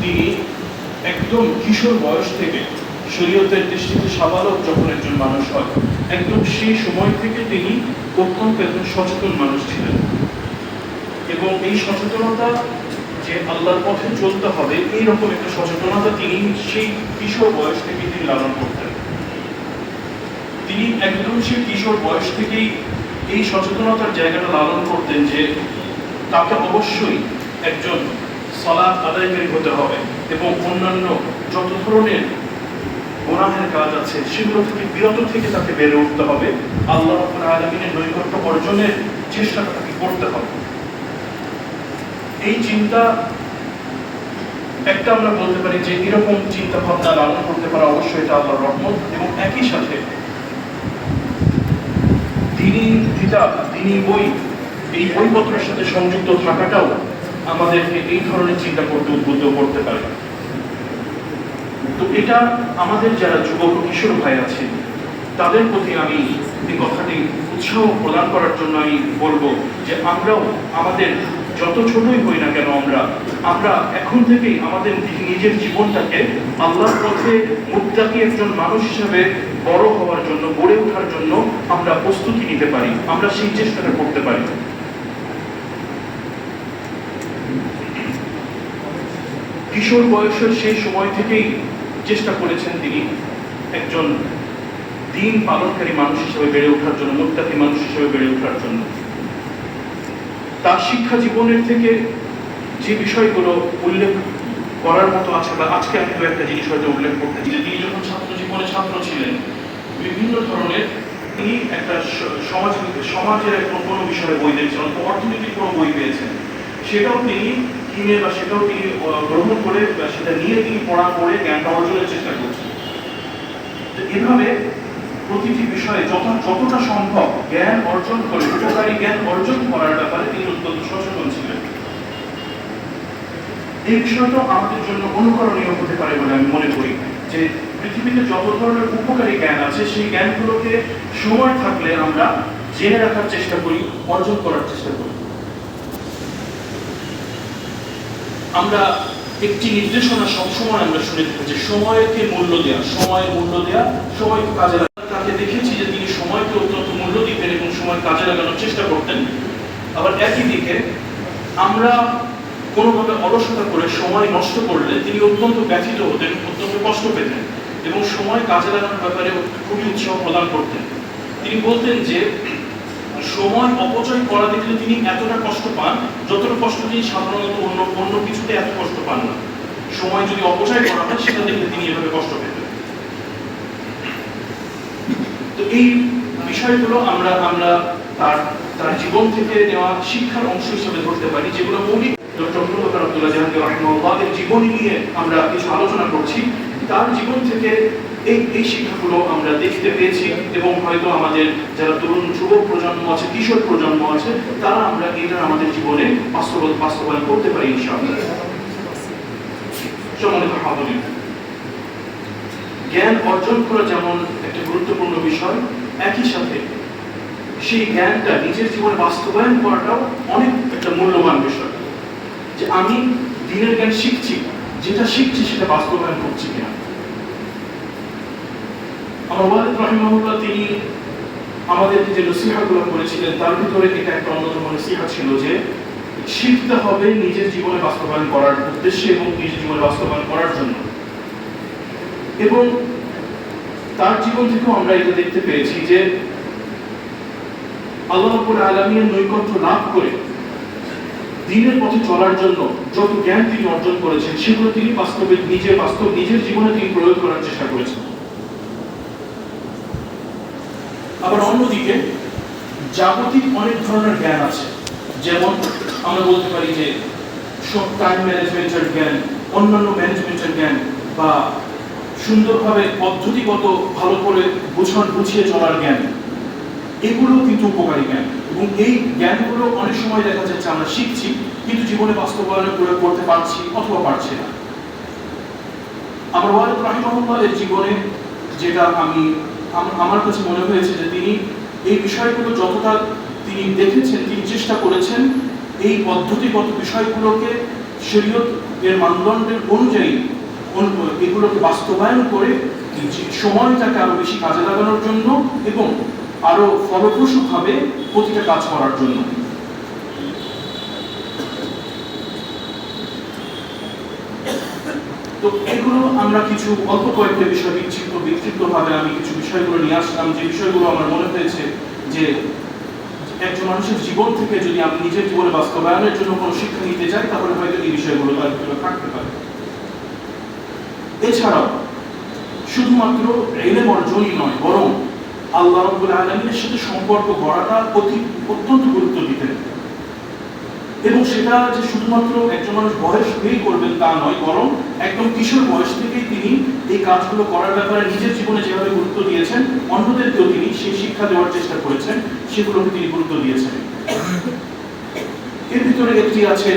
তিনি একদম কিশোর বয়স থেকে শরীয়তের দৃষ্টিতে সাবালক যখন একজন মানুষ হয়, একদম সেই সময় থেকে তিনি অত্যন্ত একজন সচেতন মানুষ ছিলেন। এবং এই সচেতনতা যে আল্লাহর পথে চলতে হবে, এইরকম একটা সচেতনতা তিনি সেই কিশোর বয়স থেকে তিনি লালন করতেন। তিনি একদম সেই কিশোর বয়স থেকেই এই সচেতনতার জায়গাটা লালন করতেন যে তাকে অবশ্যই একজন সলাৎ আদায়কারী হতে হবে এবং অন্যান্য যত ধরনের গোনাহের কাজ আছে, সেগুলো থেকে, বিরত থেকে তাকে বেড়ে উঠতে হবে। আল্লাহ আলামিনের নৈকট্য অর্জনের চেষ্টাটা তাকে করতে হবে। এই চিন্তা একটা আমরা বলতে পারি যে, এরকম চিন্তা ভাবনা লালন করতে পারা অবশ্যই এটা আল্লাহর রহমত এবং একই সাথে দিনী কিতাব, দিনী বই, এই বইপত্রের সাথে সংযুক্ত থাকাটাও আমাদেরকে এই ধরনের চিন্তা করতে, উদ্বুদ্ধ করতে পারে। তো এটা আমাদের যারা যুবক কিশোর ভাই আছে তাদের প্রতি আমি এই কথাটি উৎসাহ প্রদান করার জন্য আমি বলব যে আমরাও আমাদের যত ছোটই হই না কেন আমরা আমরা এখন থেকেই আমাদের নিজের জীবনটাকে আল্লাহর পথে মুক্তাকি একজন মানুষ হিসেবে বড় হওয়ার জন্য, গড়ে ওঠার জন্য আমরা প্রস্তুতি নিতে পারি, আমরা সেই চেষ্টাটা করতে পারি। কিশোর বয়সের সেই সময় থেকেই চেষ্টা করেছেন তিনি একজন দিন পালনকারী মানুষ হিসেবে বেড়ে ওঠার জন্য মুক্তাকি মানুষ হিসেবে বেড়ে ওঠার জন্য। তার শিক্ষা জীবনের থেকে যে বিষয়গুলো উল্লেখ করার মতো আছে বা আজকে আমি দু একটা জিনিস হয়তো উল্লেখ করতে চাই। তিনি যখন ছাত্র জীবনে ছাত্র ছিলেন, বিভিন্ন ধরনের তিনি একটা সমাজ, সমাজের কোনো বিষয়ে বই দেখছেন, অথবা অর্থনৈতিক কোনো বই পেয়েছেন, সেটাও তিনি কিনে বা সেটাও তিনি গ্রহণ করে সেটা নিয়ে তিনি পড়া পড়ে জ্ঞানটা অর্জনের চেষ্টা করছেন। এভাবে প্রতিটি বিষয়ে যত যতটা সম্ভব জ্ঞান অর্জন করে, উপকারী জ্ঞান অর্জন করার ব্যাপারে তিনি অত্যন্ত সচেতন ছিলেন। এই বিষয়টা আমাদের জন্য অনুকরণীয় হতে পারে বলে আমি মনে করি যে পৃথিবীতে যত ধরনের উপকারী জ্ঞান আছে, সেই জ্ঞানগুলোকে সময় থাকলে আমরা জেনে রাখার চেষ্টা করি, অর্জন করার চেষ্টা করি। আমরা একটি নির্দেশনা সবসময় আমরা শুনে থাকি যে সময়কে মূল্য দেওয়া সময়ের মূল্য দেওয়া সময়কে কাজে লাগা তাকে দেখেছি যে তিনি সময়কে অত্যন্ত মূল্য দিতেন এবং সময় কাজে লাগানোর চেষ্টা করতেন। আবার একই দিকে আমরা কোনোভাবে অলসতা করে সময় নষ্ট করলে তিনি অত্যন্ত ব্যথিত হতেন, অত্যন্ত কষ্ট পেতেন এবং সময় কাজে লাগানোর ব্যাপারে খুবই উৎসাহ প্রদান করতেন। তিনি বলতেন যে সময় অপচয় করা দেখলে তিনি এতটা কষ্ট পান, যতটা কষ্ট তিনি সাধারণত অন্য অন্য কিছুতে এত কষ্ট পান না। সময় যদি অপচয় করা হয়, সেটা দেখলে তিনি এভাবে কষ্ট পেতেন। তো এই বিষয়গুলো আমরা আমরা তার তার জীবন থেকে নেওয়া শিক্ষার অংশ হিসেবে ধরতে পারি, যেগুলো মৌলিক। ডক্টর আব্দুল্লাহ জাহাঙ্গীর রহমানুল্লাহের জীবনী নিয়ে আমরা কিছু আলোচনা করছি। তার জীবন থেকে এই এই শিক্ষাগুলো আমরা দেখতে পেয়েছি এবং হয়তো আমাদের যারা তরুণ যুবক প্রজন্ম আছে, কিশোর প্রজন্ম আছে, তারা আমরা এটা আমাদের জীবনে বাস্তব বাস্তবায়ন করতে পারি জ্ঞান অর্জন করা যেমন একটা গুরুত্বপূর্ণ বিষয়, একই সাথে সেই জ্ঞানটা নিজের জীবনে বাস্তবায়ন করাটাও অনেক একটা মূল্যবান বিষয়। যে আমি দিনের জ্ঞান শিখছি, যেটা শিখছি সেটা বাস্তবায়ন করছি কিনা। আমার ওয়ালিদ রহিমাহুল্লাহ, তিনি আমাদেরকে যে নসিহাগুলো করেছিলেন, তার ভিতরে এটা একটা অন্যতম নসিহা ছিল যে শিখতে হবে নিজের জীবনে বাস্তবায়ন করার উদ্দেশ্যে এবং নিজের জীবনে বাস্তবায়ন করার জন্য। এবং তার জীবন থেকেও আমরা এটা দেখতে পেয়েছি যে আল্লাহ আলামিনের নৈকট্য লাভ করে দিনের পথে চলার জন্য যত জ্ঞান তিনি অর্জন করেছেন, সেগুলো তিনি বাস্তবে নিজে বাস্তব, নিজের জীবনে তিনি প্রয়োগ করার চেষ্টা করেছেন। আবার অন্যদিকে জাগতিক অনেক ধরনের জ্ঞান আছে। যেমন আমরা বলতে পারি যে সব টাইম ম্যানেজমেন্টের জ্ঞান, অন্যান্য ম্যানেজমেন্টের জ্ঞান বা সুন্দরভাবে পদ্ধতিগত ভালো করে বুঝান, বুঝিয়ে চলার জ্ঞান। এগুলো কিন্তু উপকারী জ্ঞান এবং এই জ্ঞানগুলো অনেক সময় দেখা যাচ্ছে আমরা শিখছি, কিন্তু জীবনে বাস্তবায়নে প্রয়োগ করতে পারছি অথবা পারছি না। আমার ওয়ালিদ রাহিমাহুল্লাহের জীবনে যেটা আম- আমার কাছে মনে হয়েছে যে তিনি এই বিষয়গুলো যতটা তিনি দেখেছেন, তিনি চেষ্টা করেছেন, এই পদ্ধতিগত বিষয়গুলোকে শরীয়ত এর মানদণ্ডের অনুযায়ী অনু- এগুলোকে বাস্তবায়ন করে সময়টাকে আরও বেশি কাজে লাগানোর জন্য এবং আরও ফলপ্রসূভাবে প্রতিটা কাজ করার জন্য। তো এগুলো আমরা কিছু অল্প বিষয় বিক্ষিপ্ত বিক্ষিপ্তভাবে আমি কিছু বিষয়গুলো নিয়ে আসলাম। যে বিষয়গুলো আমার মনে হয়েছে যে একজন মানুষের জীবন থেকে যদি আমি নিজের জীবনে বাস্তবায়নের জন্য কোনো শিক্ষা নিতে তাহলে হয়তো এই বিষয়গুলো থাকতে পারে। এছাড়াও, শুধুমাত্র এলেম অর্জনই নয়, বরং আল্লাহ রব্বুল সাথে সম্পর্ক গড়াটা অতি অত্যন্ত গুরুত্ব দিতেন। এবং সেটা যে শুধুমাত্র একজন মানুষ বয়স হয়েই করবেন তা নয়, বরং একদম কিশোর বয়স থেকেই তিনি এই কাজগুলো করার ব্যাপারে নিজের জীবনে যেভাবে গুরুত্ব দিয়েছেন, অন্যদেরকেও তিনি সেই শিক্ষা দেওয়ার চেষ্টা করেছেন, সেগুলোকে তিনি গুরুত্ব দিয়েছেন। এর ভিতরে একটি আছে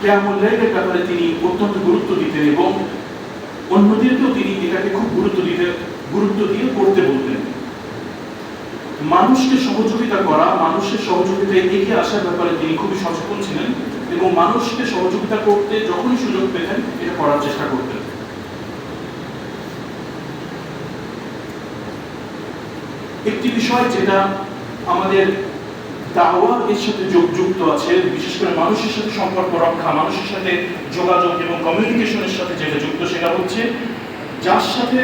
কেয়ামুল্লাইলের ব্যাপারে তিনি অত্যন্ত গুরুত্ব দিতেন এবং অন্যদেরকেও তিনি এটাকে খুব গুরুত্ব দিতে, গুরুত্ব দিয়ে করতে বলতেন। মানুষকে সহযোগিতা করা, মানুষের সহযোগিতায় এগিয়ে আসার ব্যাপারে তিনি খুবই সচেতন ছিলেন এবং মানুষকে সহযোগিতা করতে যখনই সুযোগ পেতেন, এটা করার চেষ্টা করতেন। একটি বিষয় যেটা আমাদের দাওয়া এর সাথে যুক্ত আছে, বিশেষ করে মানুষের সাথে সম্পর্ক রক্ষা, মানুষের সাথে যোগাযোগ এবং কমিউনিকেশনের সাথে যেটা যুক্ত, সেটা হচ্ছে যার সাথে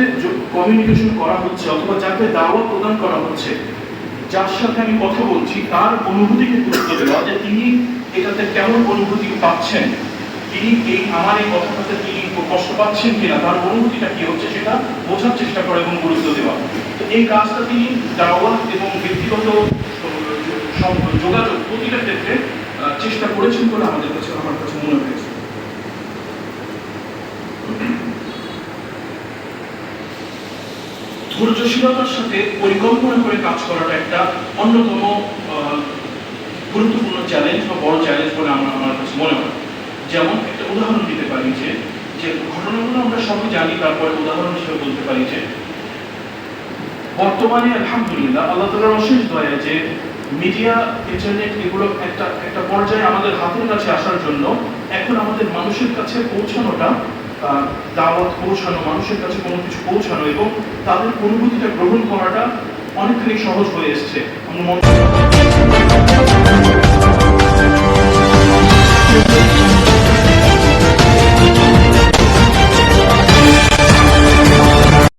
কমিউনিকেশন করা হচ্ছে অথবা যাকে দাওয়া প্রদান করা হচ্ছে যার সাথে আমি কথা বলছি, তার অনুভূতিকে গুরুত্ব দেওয়া যে তিনি এটাতে কেমন অনুভূতি পাচ্ছেন? তিনি এই আমার এই কথাটাতে তিনি কষ্ট পাচ্ছেন কিনা, তার অনুভূতিটা কি হচ্ছে সেটা বোঝার চেষ্টা করা এবং গুরুত্ব দেওয়া। তো এই কাজটা তিনি দাওয়া এবং ব্যক্তিগত যোগাযোগ প্রতিটা ক্ষেত্রে চেষ্টা করেছেন বলে আমাদের কাছে, আমার কাছে মনে হয়েছে। ধৈর্যশীলতার সাথে পরিকল্পনা করে কাজ করাটা একটা অন্যতম গুরুত্বপূর্ণ চ্যালেঞ্জ বা বড় চ্যালেঞ্জ বলে আমার আমার কাছে মনে হয়। যেমন একটা উদাহরণ দিতে পারি যে যে ঘটনাগুলো আমরা সবই জানি, তারপরে উদাহরণ হিসেবে বলতে পারি যে, বর্তমানে আলহামদুলিল্লাহ, আল্লাহ তালার অশেষ দয়া যে মিডিয়া ইন্টারনেট এগুলো একটা একটা পর্যায়ে আমাদের হাতের কাছে আসার জন্য এখন আমাদের মানুষের কাছে পৌঁছানোটা দাওয়াত পৌঁছানো, মানুষের কাছে কোনো কিছু পৌঁছানো এবং তাদের অনুভূতিটা গ্রহণ করাটা অনেকখানি সহজ হয়ে এসছে। আমরা